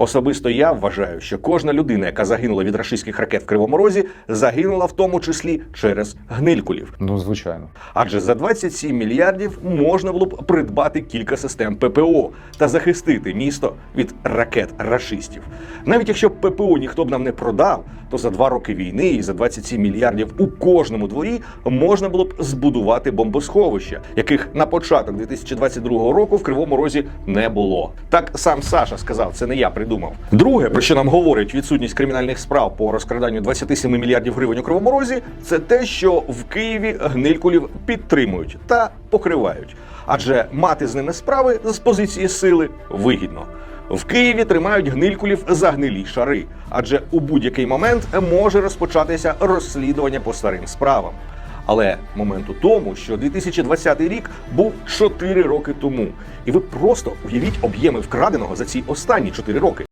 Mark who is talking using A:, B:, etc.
A: Особисто я вважаю, що кожна людина, яка загинула від рашистських ракет в Кривому Розі, загинула в тому числі через гнилькулів.
B: Ну, звичайно.
A: Адже за 27 мільярдів можна було б придбати кілька систем ППО та захистити місто від ракет рашистів. Навіть якщо б ППО ніхто б нам не продав, то за два роки війни і за 27 мільярдів у кожному дворі можна було б збудувати бомбосховища, яких на початок 2022 року в Кривому Розі не було. Так сам Саша сказав, це не я придумав. Друге, про що нам говорить відсутність кримінальних справ по розкраданню 27 мільярдів гривень у Кривому це те, що в Києві гнилькулів підтримують та покривають. Адже мати з ними справи з позиції сили вигідно. В Києві тримають гнилькулів за гнилі шари, адже у будь-який момент може розпочатися розслідування по старим справам. Але момент у тому, що 2020 рік був 4 роки тому, і ви просто уявіть об'єми вкраденого за ці останні 4 роки.